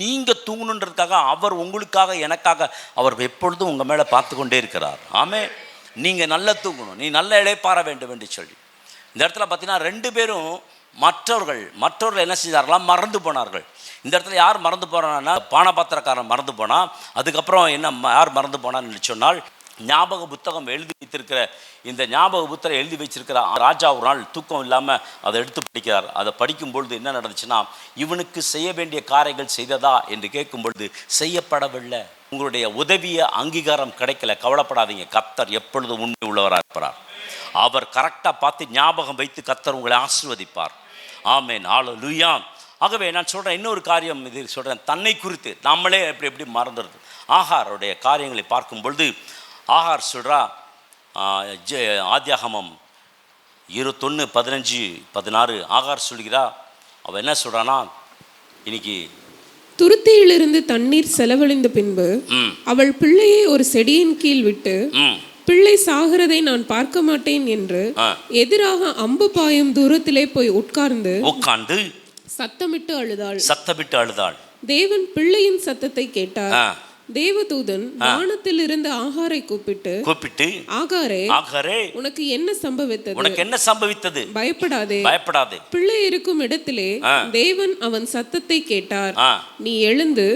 நீங்கள் தூங்கணுன்றதுக்காக அவர் உங்களுக்காக எனக்காக அவர் எப்பொழுதும் உங்கள் மேலே பார்த்து கொண்டே இருக்கிறார். ஆமே நீங்கள் நல்லா தூங்கணும் நீ நல்ல இழைப்பாற வேண்டும் என்று சொல்லி. இந்த இடத்துல பார்த்தீங்கன்னா ரெண்டு பேரும் மற்றவர்கள் மற்றவர்கள் என்ன செஞ்சார்களாம் மறந்து போனார்கள். இந்த இடத்துல யார் மறந்து போனான்னா பானபாத்திரக்காரன் மறந்து போனான் அதுக்கப்புறம் என்ன ம- யார் மறந்து போனான்னு சொன்னால் ஞாபக புத்தகம் எழுதி வைத்திருக்கிற இந்த ஞாபக புத்தகம் எழுதி வச்சிருக்கிற ராஜா ஒரு நாள் தூக்கம் இல்லாமல் அதை எடுத்து படிக்கிறார். அதை படிக்கும் பொழுது என்ன நடந்துச்சுன்னா இவனுக்கு செய்ய வேண்டிய காரியங்கள் செய்ததா என்று கேட்கும் பொழுது செய்யப்படவில்லை. உங்களுடைய உதவிய அங்கீகாரம் கிடைக்கல. கவலைப்படாதீங்க. கத்தர் எப்பொழுதும் உண்மை உள்ளவராக இருப்பார். அவர் கரெக்டாக பார்த்து ஞாபகம் வைத்து கத்தர் உங்களை ஆசிர்வதிப்பார். ஆமேன் ஆளு லுயாம் ஆகவே நான் சொல்கிறேன் இன்னொரு காரியம் இது சொல்கிறேன் தன்னை குறித்து நம்மளே எப்படி எப்படி மறந்துடுது ஆகாருடைய காரியங்களை பார்க்கும் பொழுது ஆகார் சொல்கிறா ஜெ ஆத்தியாகமம் இருபத்தொன்று பதினஞ்சு பதினாறு ஆகார் சொல்கிறா அவள் என்ன சொல்கிறான்னா இன்னைக்கு துருத்தியிலிருந்து தண்ணீர் செலவழிந்த பின்பு அவள் பிள்ளையை ஒரு செடியின் கீழ் விட்டு ம். பிள்ளை சாகிறதை நான் பார்க்க மாட்டேன் என்று. எதிராக அம்பு பாயும் தூரத்திலே போய் உட்கார்ந்து உட்கார்ந்து சத்தமிட்டு அழுதாள். சத்தமிட்டு அழுதாள். தேவன் பிள்ளையின் சத்தத்தை கேட்டார். தேவதூதன் வானத்தில் இருந்து ஆகாரை கூப்பிட்டு கூப்பிட்டு ஆகாரே ஆகாரே உனக்கு என்ன சம்பவித்தது? உனக்கு என்ன சம்பவித்தது? பயப்படாதே. பயப்படாதே. பிள்ளை இருக்கும் இடத்திலே. தேவன் அவன் சத்தத்தை கேட்டார். நீ எழுந்து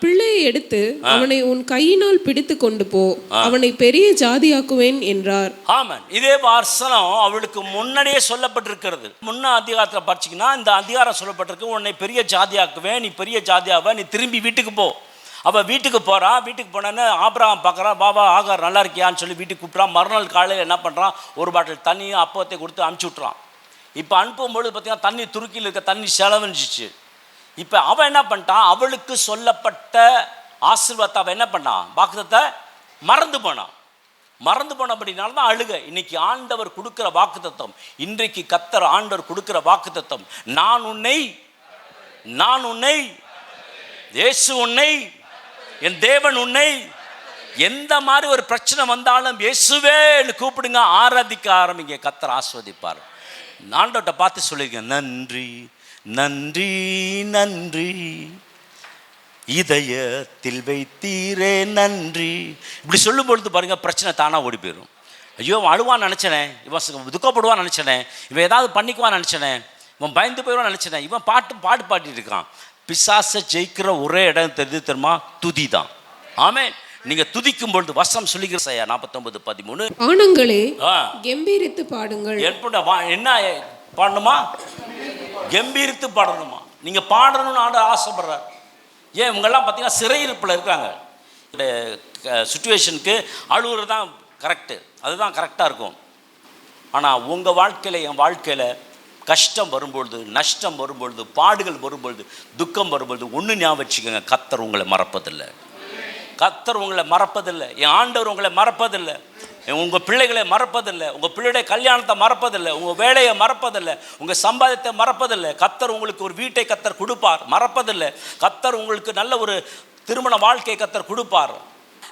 பிள்ளையை எடுத்து அவனை உன் கையினால் பிடித்து கொண்டு போ. அவனை பெரிய ஜாதியாக்குவேன் என்றார். ஆமாம் இதே வாசனம் அவளுக்கு முன்னாடியே சொல்லப்பட்டிருக்கிறது. முன்ன அதிகாரத்தில் படிச்சிங்கன்னா இந்த அதிகாரம் சொல்லப்பட்டிருக்கு. உன்னை பெரிய ஜாதியாக்குவேன். நீ பெரிய ஜாதியாவ. நீ திரும்பி வீட்டுக்கு போ. அவள் வீட்டுக்கு போகிறான் வீட்டுக்கு போனோன்னு ஆப்ராம் பார்க்குறான் பாபா ஆகார் நல்லா இருக்கியான்னு சொல்லி வீட்டுக்கு கூப்பிட்றான் மறுநாள் காலையில் என்ன பண்ணுறான் ஒரு பாட்டில் தண்ணியும் அப்பத்தை கொடுத்து அனுப்பிச்சி விட்றான் இப்போ அனுப்பும்பொழுது பார்த்தீங்கன்னா தண்ணி துருக்கியில் இருக்க தண்ணி செலவழிஞ்சிச்சு. இப்போ அவன் என்ன பண்ணிட்டான்? அவளுக்கு சொல்லப்பட்ட ஆசீர்வாதத்தை அவன் என்ன பண்ணான்? வாக்குத்தத்தை மறந்து போனான். மறந்து போனபடினால தான் அழுக. இன்னைக்கு ஆண்டவர் கொடுக்குற வாக்குத்தத்தம் இன்றைக்கு கத்தர் ஆண்டவர் கொடுக்குற வாக்குத்தத்தம். நான் உன்னை நான் உன்னை இயேசு உன்னை என் தேவன் உன்னை எந்த மாதிரி ஒரு பிரச்சனை வந்தாலும் இயேசுவேன்னு கூப்பிடுங்க ஆராதிக்க ஆரம்பிங்க கத்தர் ஆஸ்வதிப்பார். நாண்டோட்ட பார்த்து சொல்லிருங்க நன்றி நன்றி நன்றி. இதயத்தில் வைத்தீரே நன்றி. இப்படி சொல்லும் பொழுது பாருங்க பிரச்சனை தானாக ஓடி போயிடும் ஐயோ அவன் அழுவான்னு நினச்சனே இவன் துக்கப்படுவான்னு நினச்சனே இவன் ஏதாவது பண்ணிக்குவான்னு நினச்சனே இவன் பயந்து போயிடுவான்னு நினச்சனே இவன் பாட்டு பாட்டு பாடிட்டு இருக்கான். பிசாசை ஜெயிக்கிற ஒரே இடம் தெரிஞ்சு தெரியுமா? துதி தான் ஆமே நீங்க துதிக்கும் பொழுது வசம் சொல்லிக்கிற செய்ய நாற்பத்தொன்பது பதிமூணு. ஆணங்களே கெம்பீரித்து பாடுங்கள். எப்படி என்ன பாடணுமா? கம்பீரித்து பாடணுமா? நீங்க பாடணும்னு ஆண்டு ஆசைப்படுறார். ஏன் இவங்கெல்லாம் பார்த்தீங்கன்னா சிறையிருப்பில் இருக்காங்க. சுச்சுவேஷனுக்கு அழுகுறது தான் கரெக்டு அதுதான் கரெக்டாக இருக்கும். ஆனால் உங்கள் வாழ்க்கையில் என் வாழ்க்கையில் கஷ்டம் வரும்பொழுது நஷ்டம் வரும்பொழுது பாடுகள் வரும்பொழுது துக்கம் வரும்பொழுது ஒன்று ஞாபகம் வச்சுக்கோங்க கத்தர் உங்களை மறப்பதில்லை. கத்தர் உங்களை மறப்பதில்லை. என் ஆண்டவர் உங்களை மறப்பதில்லை. உங்கள் பிள்ளைகளை மறப்பதில்லை. உங்கள் பிள்ளைடைய கல்யாணத்தை மறப்பதில்லை. உங்கள் வேலையை மறப்பதில்லை. உங்கள் சம்பாதத்தை மறப்பதில்லை. கத்தர் உங்களுக்கு ஒரு வீட்டை கத்தர் கொடுப்பார். மறப்பதில்லை. கத்தர் உங்களுக்கு நல்ல ஒரு திருமண வாழ்க்கை கத்தர் கொடுப்பார்.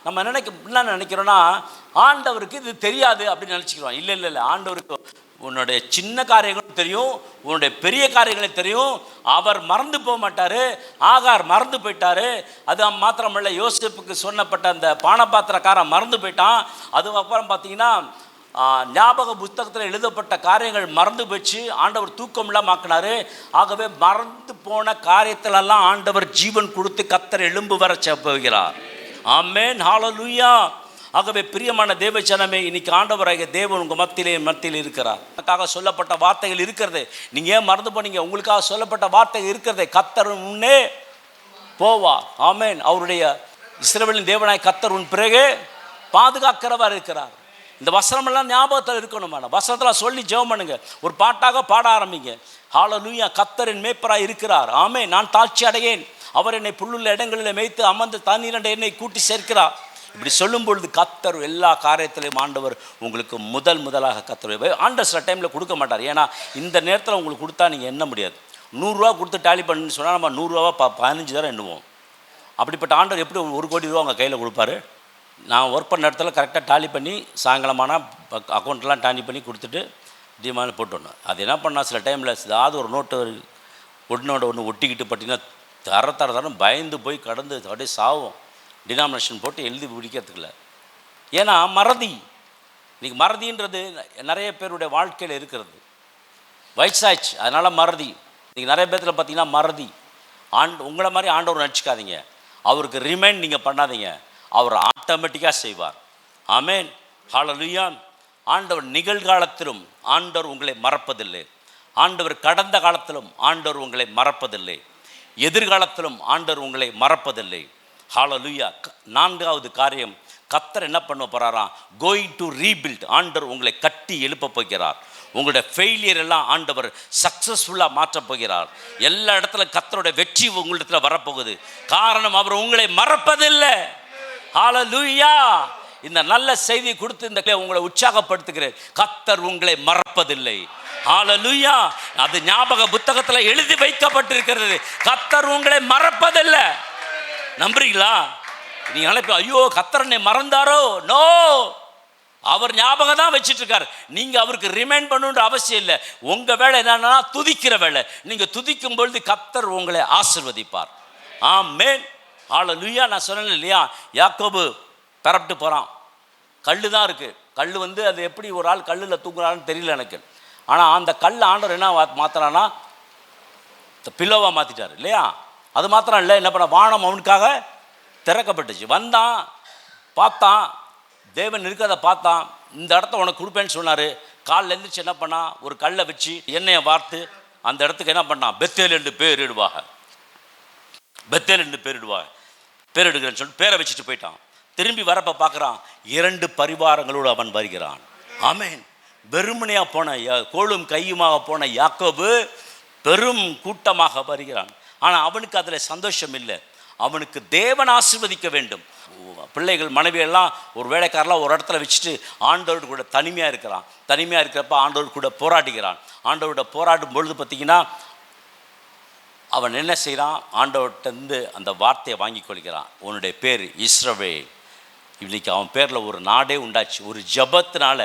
நம்ம நினைக்க என்ன நினைக்கிறோன்னா ஆண்டவருக்கு இது தெரியாது அப்படின்னு நினச்சிக்கிறோம். இல்லை இல்லை இல்லை. ஆண்டவருக்கு உன்னுடைய சின்ன காரியங்களும் தெரியும் உன்னுடைய பெரிய காரியங்களும் தெரியும். அவர் மறந்து போக மாட்டார். ஆகார் மறந்து போயிட்டார். அது மாத்திரமல்ல யோசிப்புக்கு சொன்னப்பட்ட அந்த பானபாத்திரக்காரன் மறந்து போயிட்டான். அதுக்கப்புறம் பார்த்தீங்கன்னா ஞாபக புத்தகத்தில் எழுதப்பட்ட காரியங்கள் மறந்து போச்சு ஆண்டவர் தூக்கம் இல்லாமாக்குனாரு ஆகவே மறந்து போன காரியத்திலெல்லாம் ஆண்டவர் ஜீவன் கொடுத்து கத்தர் எலும்பு வர போகிறார். ஆமென். ஹalleluya ஆகவே பிரியமான தேவ ஜனமே இன்னைக்கு ஆண்டவராக தேவன் உங்கள் மத்தியிலே மத்தியில் இருக்கிறார். உனக்காக சொல்லப்பட்ட வார்த்தைகள் இருக்கிறது. நீங்கள் ஏன் மறந்து போனீங்க? உங்களுக்காக சொல்லப்பட்ட வார்த்தைகள் இருக்கிறது. கத்தர் முன்னே போவார். ஆமேன். அவருடைய இஸ்ரவேலின் தேவனாய் கத்தர் உன் பிறகு பாதுகாக்கிறவர் இருக்கிறார். இந்த வசனமெல்லாம் ஞாபகத்தில் இருக்கணும் மேடம். வசனத்தில் சொல்லி ஜெபம் பண்ணுங்க. ஒரு பாட்டாக பாட ஆரம்பிங்க. ஹalleluya கத்தரின் மேப்பராக இருக்கிறார். ஆமே நான் தாழ்ச்சி அடையேன் அவர் என்னை புல்லுள்ள இடங்களில் மேய்த்து அமர்ந்து தண்ணீரண்ட என்னை கூட்டி சேர்க்கிறார். இப்படி சொல்லும் பொழுது கத்தர் எல்லா காரியத்திலையும் ஆண்டவர் உங்களுக்கு முதல் முதலாக கத்தர் ஆண்டர் சில டைமில் கொடுக்க மாட்டார். ஏன்னா இந்த நேரத்தில் உங்களுக்கு கொடுத்தா நீங்கள் எண்ண முடியாது. நூறுரூவா கொடுத்து டாலி பண்ணுன்னு சொன்னால் நம்ம நூறுரூவா ப பதினஞ்சு தரம் எண்ணுவோம். அப்படிப்பட்ட ஆண்டர் எப்படி ஒரு கோடி ரூபா உங்கள் கையில் கொடுப்பாரு? நான் ஒர்க் பண்ண இடத்துல கரெக்டாக டாலி பண்ணி சாயங்காலமானால் அக்கௌண்ட்லாம் டாலி பண்ணி கொடுத்துட்டு டிமாண்ட் போட்டுடணும். அது என்ன பண்ணால் சில டைமில் ஏதாவது ஒரு நோட்டு ஒன்றோட ஒன்று ஒட்டிக்கிட்டு பார்த்தீங்கன்னா தர தர தரம் பயந்து போய் கடந்து அப்படியே சாவும். டினாமினேஷன் போட்டு எழுதி பிடிக்கிறதுக்குல ஏன்னா மறதி. இன்றைக்கி மறதின்றது நிறைய பேருடைய வாழ்க்கையில் இருக்கிறது. வயசாச்சு அதனால் மறதி. இன்றைக்கி நிறைய பேர்த்தில் பார்த்தீங்கன்னா மறதி. ஆண் உங்களை மாதிரி ஆண்டவர் நினச்சிக்காதீங்க. அவருக்கு ரிமைண்ட் நீங்கள் பண்ணாதீங்க. அவர் ஆட்டோமேட்டிக்காக செய்வார். ஆமேன் ஹாலலுயான் ஆண்டவர் நிகழ்காலத்திலும் ஆண்டவர் உங்களை மறப்பதில்லை. ஆண்டவர் கடந்த காலத்திலும் ஆண்டவர் உங்களை மறப்பதில்லை. எதிர்காலத்திலும் ஆண்டவர் உங்களை மறப்பதில்லை. ஹாலலுயா க- நான்காவது காரியம் கத்தர் என்ன பண்ண போகிறாராம் கோயிங் டு ரீபில்ட் ஆண்டவர் உங்களை கட்டி எழுப்ப போகிறார். உங்களுடைய ஃபெயிலியர் எல்லாம் ஆண்டவர் சக்ஸஸ்ஃபுல்லாக மாற்றப் போகிறார். எல்லா இடத்துல கத்தருடைய வெற்றி உங்களிடத்தில் வரப்போகுது. காரணம் அவர் உங்களை மறப்பதில்லை. ஹாலலுயா இந்த நல்ல செய்தி கொடுத்து இந்த உங்களை உற்சாகப்படுத்துகிறேன். கத்தர் உங்களை மறப்பதில்லை. ஹாலலுயா அது ஞாபக புத்தகத்தில் எழுதி வைக்கப்பட்டிருக்கிறது. கத்தர் உங்களை மறப்பதில்லை. நம்புறீங்களா? நீ நினைப்ப ஐயோ கத்தரனை மறந்தாரோ? நோ! அவர் ஞாபகம் தான் வச்சுட்டு இருக்காரு நீங்கள் அவருக்கு ரிமைண்ட் பண்ணுன்ற அவசியம் இல்லை. உங்கள் வேலை என்னன்னா துதிக்கிற வேலை. நீங்கள் துதிக்கும் பொழுது கத்தர் உங்களை ஆசிர்வதிப்பார். ஆமென். லுய்யா நான் சொன்னேன் இல்லையா? யாக்கோபு பரப்பிட்டு போகிறான் கல்லு தான் இருக்குது கல் வந்து அது எப்படி ஒரு ஆள் கல்லில் தூங்குறான்னு தெரியல எனக்கு. ஆனால் அந்த கல் ஆண்டவர் என்ன மாத்துறான்னா பில்லோவாக மாற்றிட்டார் இல்லையா? அது மாத்திரம் இல்லை என்ன பண்ண வானம் அவனுக்காக திறக்கப்பட்டுச்சு. வந்தான் பார்த்தான் தேவன் இருக்கிறத பார்த்தான். இந்த இடத்த உனக்கு கொடுப்பேன்னு சொன்னார். காலில் எழுந்திரிச்சு என்ன பண்ணான் ஒரு கல்லை வச்சு எண்ணெயை வார்த்து அந்த இடத்துக்கு என்ன பண்ணான் பெத்தேல் என்று பேரிடுவாங்க பெத்தேல் என்று பேரிடுவாங்க பேரிடுகிறேன்னு சொல்லிட்டு பேரை வச்சுட்டு போயிட்டான். திரும்பி வரப்போ பார்க்குறான் இரண்டு பரிவாரங்களோடு அவன் வருகிறான். ஆமேன். வெறுமனையாக போன யா- கையுமாக போன யாக்கோபு பெரும் கூட்டமாக வருகிறான். ஆனால் அவனுக்கு அதில் சந்தோஷம் இல்லை. அவனுக்கு தேவன் ஆசிர்வதிக்க வேண்டும். பிள்ளைகள் மனைவியெல்லாம் ஒரு வேலைக்காரெலாம் ஒரு இடத்துல வச்சுட்டு ஆண்டவரோடு கூட தனிமையாக இருக்கிறான். தனிமையாக இருக்கிறப்ப ஆண்டவர் கூட போராடுகிறான். ஆண்டவரோட போராடும் பொழுது பார்த்தீங்கன்னா அவன் என்ன செய்கிறான் ஆண்டவர்கிட்டருந்து அந்த வார்த்தையை வாங்கி கொள்கிறான். உன்னுடைய பேர் இஸ்ரவேல். இன்னைக்கு அவன் பேரில் ஒரு நாடே உண்டாச்சு. ஒரு ஜபத்தினால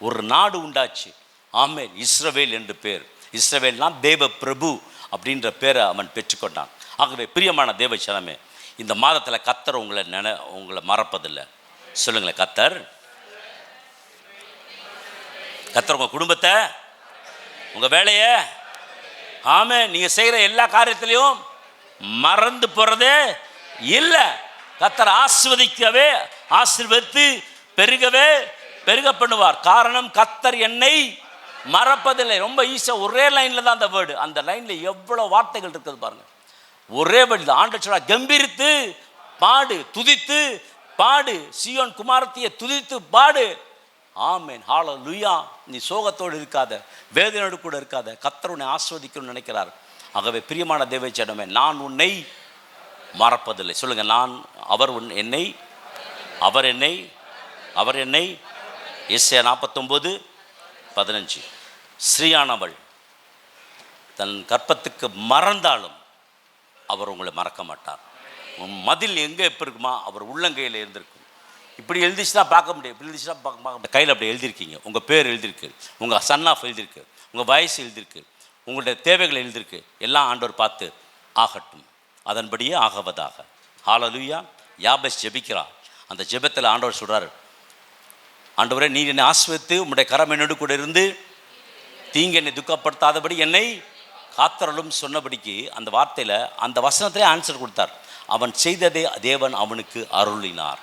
ஒரு நாடு உண்டாச்சு. ஆமேன். இஸ்ரவேல் என்று பேர். இஸ்ரவேல்னா தேவ பிரபு. அப்படின்ற பேரை அவன் பெற்றுக்கொண்டான். ஆகவே பிரியமான தேவ சனமே இந்த மாதத்தில் கத்தர் உங்களை நினை உங்களை மறப்பதில்லை. சொல்லுங்களேன் கத்தர் கத்தர் உங்கள் குடும்பத்தை உங்கள் வேலையை ஆமே நீங்கள் செய்கிற எல்லா காரியத்திலையும் மறந்து போகிறதே இல்லை. கத்தர் ஆசிர்வதிக்கவே ஆசீர்வதித்து பெருகவே பெருக பண்ணுவார் காரணம் கத்தர் என்னை மறப்பதில்லை. ரொம்ப ஈஸியாக ஒரே லைனில் தான் அந்த வேர்டு அந்த லைனில் எவ்வளோ வார்த்தைகள் இருக்குது பாருங்கள் ஒரே வேர்டு தான். ஆண்டு கம்பீரித்து பாடு துதித்து பாடு. சியோன் குமாரத்தியை துதித்து பாடு. ஆமேன். ஹாலோ லுயா நீ சோகத்தோடு இருக்காத. வேதனையோடு கூட இருக்காத. கத்தர் உன்னை ஆஸ்வதிக்கணும்னு நினைக்கிறார். ஆகவே பிரியமான தேவச்சடமே நான் உன்னை மறப்பதில்லை. சொல்லுங்க நான் அவர் உன் என்னை அவர் என்னை அவர் என்னை எஸ்ஏ நாற்பத்தொம்போது பதினஞ்சு. ஸ்ரீயானவள். தன் கற்பத்துக்கு மறந்தாலும் அவர் உங்களை மறக்க மாட்டார். மதில் எங்கே எப்போ இருக்குமா? அவர் உள்ளங்கையில் இருந்திருக்கும். இப்படி எழுதிச்சுன்னா பார்க்க முடியும். இப்படி எழுதிச்சுன்னா பார்க்க பார்க்க கையில் அப்படி எழுதியிருக்கீங்க. உங்கள் பேர் எழுதியிருக்கு. உங்கள் சன் ஆஃப் எழுதியிருக்கு. உங்கள் வயசு எழுதியிருக்கு. உங்களுடைய தேவைகள் எழுதியிருக்கு. எல்லாம் ஆண்டவர் பார்த்து ஆகட்டும். அதன்படியே ஆகவதாக. ஹாலலுயா யாபஸ் ஜெபிக்கிறா? அந்த ஜெபத்தில் ஆண்டவர் சொல்கிறார் ஆண்டவரே நீ என்னை ஆஸ்வத்து உங்களுடைய கரம் என்னோடு கூட இருந்து தீங்கு என்னை துக்கப்படுத்தாதபடி என்னை காத்தரலும் சொன்னபடிக்கு அந்த வார்த்தையில் அந்த வசனத்திலே ஆன்சர் கொடுத்தார். அவன் செய்ததே தேவன் அவனுக்கு அருளினார்.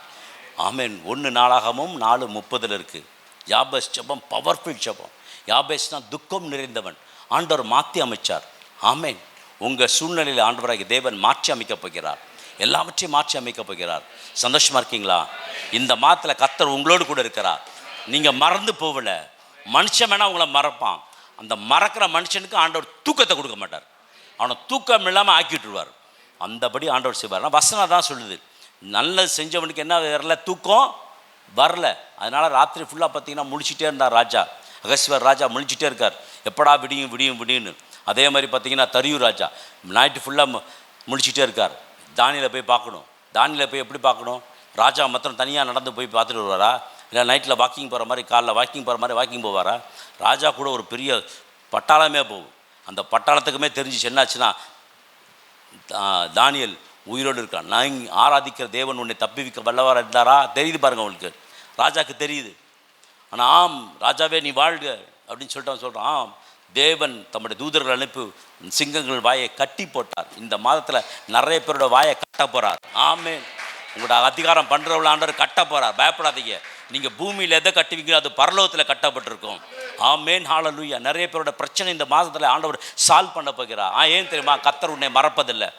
ஆமென். ஒன்று நாளாகமும் நாலு முப்பதில் இருக்குது யாபேஸ் ஜெபம் பவர்ஃபுல் ஜெபம். யாபேஸ்னா துக்கம் நிறைந்தவன். ஆண்டவர் மாற்றி அமைச்சார். ஆமென். உங்கள் சூழ்நிலையில் ஆண்டவராகி தேவன் மாற்றி அமைக்கப் போகிறார். எல்லாவற்றையும் மாற்றி அமைக்கப் போகிறார். சந்தோஷமா இருக்கீங்களா? இந்த மாதத்தில் கத்தர் உங்களோடு கூட இருக்கிறார். நீங்கள் மறந்து போகல. மனுஷன் வேணால் உங்களை மறப்பான். அந்த மறக்கிற மனுஷனுக்கு ஆண்டவர் தூக்கத்தை கொடுக்க மாட்டார். அவனை தூக்கம் இல்லாமல் ஆக்கிட்டுருவார். அந்தபடி ஆண்டவர் செய்வார். ஆனால் வசனம் தான் சொல்லுது. நல்லது செஞ்சவனுக்கு என்ன வரல? தூக்கம் வரல. அதனால் ராத்திரி ஃபுல்லாக பார்த்தீங்கன்னா முழிச்சிட்டே இருந்தார் ராஜா. அகஸ்வர் ராஜா முழிச்சிட்டே இருக்கார். எப்படா விடியும் விடியும் விடியும்னு. அதே மாதிரி பார்த்தீங்கன்னா தரியூர் ராஜா. நைட்டு ஃபுல்லாக முழிச்சிட்டே இருக்கார். தானியில் போய் பார்க்கணும். தானியில் போய் எப்படி பார்க்கணும்? ராஜா மாத்திரம் தனியாக நடந்து போய் பார்த்துட்டு வருவாரா? இல்லை நைட்டில் வாக்கிங் போகிற மாதிரி காலைல வாக்கிங் போகிற மாதிரி வாக்கிங் போவாரா? ராஜா கூட ஒரு பெரிய பட்டாளமே போகும். அந்த பட்டாளத்துக்குமே தெரிஞ்சிச்சு என்னாச்சுன்னா தானியல் உயிரோடு இருக்கான். நான் ஆராதிக்கிற தேவன் உன்னை தப்பி வைக்க வல்லவராக இருந்தாரா? தெரியுது பாருங்க அவங்களுக்கு ராஜாக்கு தெரியுது. ஆனால் ஆம் ராஜாவே நீ வாழ்க அப்படின்னு சொல்லிட்டு அவன் சொல்கிறான் ஆம் தேவன் தம்முடைய தூதர்கள் அனுப்பி சிங்கங்கள் வாயை கட்டி போட்டார். இந்த மாதத்தில் நிறைய பேரோட வாயை கட்ட போகிறார் ஆமே உங்களோட அதிகாரம் பண்ணுறவள ஆண்டவர் கட்ட போகிறார் பயப்படாதீங்க. நீங்கள் பூமியில் எதை கட்டுவீங்களோ அது பரலோகத்தில் கட்டப்பட்டிருக்கும். ஆமேன். ஹாலலூயா நிறைய பேரோட பிரச்சனை இந்த மாதத்தில் ஆண்டவர் சால்வ் பண்ண போகிறார். ஆ ஏன் தெரியுமா? கத்தர் உன்னை மறப்பதில்லை.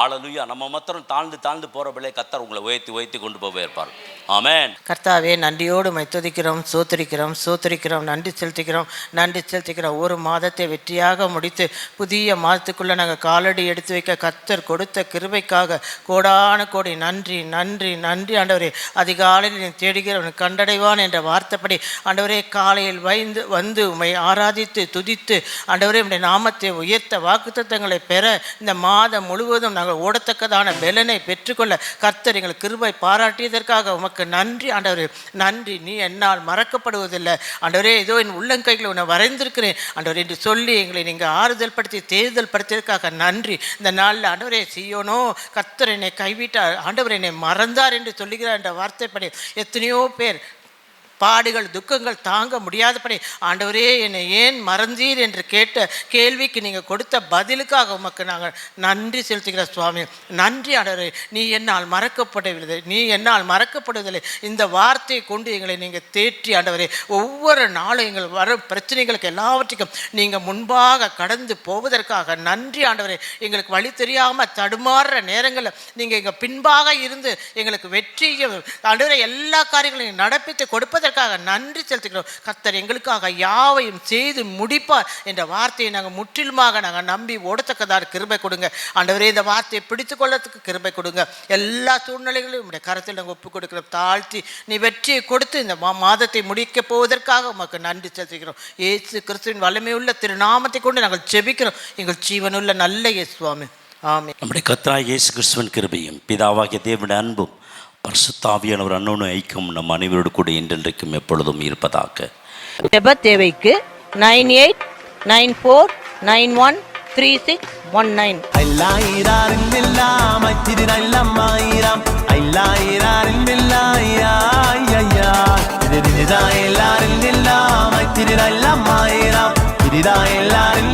ஆளலுயா நம்ம மாத்திரம் தாழ்ந்து தாழ்ந்து போகிறவளே கத்தர் உங்களை உயர்த்தி உயர்த்தி கொண்டு போய் இருப்பார். ஆமேன் கர்த்தாவே நன்றியோடு மை துதிக்கிறோம் சோத்தரிக்கிறோம் நன்றி செலுத்திக்கிறோம் நன்றி செலுத்திக்கிறோம் ஒரு மாதத்தை வெற்றியாக முடித்து புதிய மாதத்துக்குள்ளே நாங்கள் காலடி எடுத்து வைக்க கத்தர் கொடுத்த கிருபைக்காக கோடான கோடி நன்றி நன்றி நன்றி. ஆண்டவரே அதிகாலையில் நீ தேடுகிறவன் கண்டடைவான் என்ற வார்த்தைப்படி ஆண்டவரே காலையில் வைந்து வந்து உம்மை ஆராதித்து துதித்து ஆண்டவரே உடைய நாமத்தை உயர்த்த வாக்குத்தங்களை பெற இந்த மாதம் முழுவதும் நாங்கள் ஓடத்தக்கதான பலனை பெற்றுக்கொள்ள கர்த்தர் எங்கள் கிருபை பாராட்டியதற்காக உமக்கு நன்றி. ஆண்டவரே நன்றி. நீ என்னால் மறக்கப்படுவதில்லை. ஆண்டவரே ஏதோ என் உள்ளங்கைகளை உன்னை வரைந்திருக்கிறேன். ஆண்டவர் என்று சொல்லி எங்களை நீங்கள் ஆறுதல் படுத்தி தேர்தல் படுத்தியதற்காக நன்றி. இந்த நாளில் ஆண்டவரே செய்யணும் கர்த்தர் என்னை கைவிட்டார். ஆண்டவர் என்னை மறந்தார் என்று சொல்லுகிறார் என்ற வார்த்தைப்படி எத்தனையோ பேர் பாடுகள் துக்கங்கள் தாங்க முடியாதபடி ஆண்டவரே என்னை ஏன் மறந்தீர்? என்று கேட்ட கேள்விக்கு நீங்கள் கொடுத்த பதிலுக்காக உமக்கு நாங்கள் நன்றி செலுத்துகிற சுவாமி. நன்றி ஆண்டவரே. நீ என்னால் மறக்கப்படவில்லை. நீ என்னால் மறக்கப்படுவதில்லை. இந்த வார்த்தையை கொண்டு எங்களை நீங்கள் தேற்றி ஆண்டவரே ஒவ்வொரு நாளும் எங்கள் வர பிரச்சனைகளுக்கு எல்லாவற்றுக்கும் நீங்கள் முன்பாக கடந்து போவதற்காக நன்றி ஆண்டவரே. எங்களுக்கு வழி தெரியாமல் தடுமாறுற நேரங்களில் நீங்கள் எங்கள் பின்பாக இருந்து எங்களுக்கு வெற்றியை ஆண்டவரே எல்லா காரியங்களையும் நடப்பித்து அதற்காக நன்றி செலுத்துகிறோம். கர்த்தர் எங்களுக்காக யாவையும் செய்து முடிப்பார் என்ற வார்த்தையை நாங்கள் முற்றிலுமாக நாங்கள் நம்பி ஓடத்தக்கதார் கிருபை கொடுங்க. ஆண்டவரே இந்த வார்த்தையை பிடித்து கொள்ளத்துக்கு கிருபை கொடுங்க. எல்லா சூழ்நிலைகளையும் உடைய கரத்தில் நாங்கள் ஒப்புக் கொடுக்கிறோம். தாழ்த்தி நீ வெற்றியை கொடுத்து இந்த மா- மாதத்தை முடிக்கப் போவதற்காக உமக்கு நன்றி செலுத்துகிறோம். ஏசு கிறிஸ்துவின் வலிமையுள்ள திருநாமத்தை கொண்டு நாங்கள் செபிக்கிறோம் எங்கள் ஜீவனுள்ள நல்ல இயேசு சுவாமி நம்முடைய கத்தா இயேசு கிறிஸ்துவன் கிருபையும் பிதாவாகிய தேவனுடைய அன்பும் பரிசுத்தாவியானவர் அன்னொன்று ஐக்கியம் நம் அனைவரோடு கூட என்றென்றைக்கும் எப்பொழுதும் இருப்பதாக. ஜெப தேவைக்கு nine eight nine four nine one three six one nine. ஐல்லாயிரம் திரு நல்லம்மாயிரம் ஐல்லாயிரம் இதுதான் எல்லாரும் திரு நல்லம்மாயிரம் இதுதான் எல்லாரும்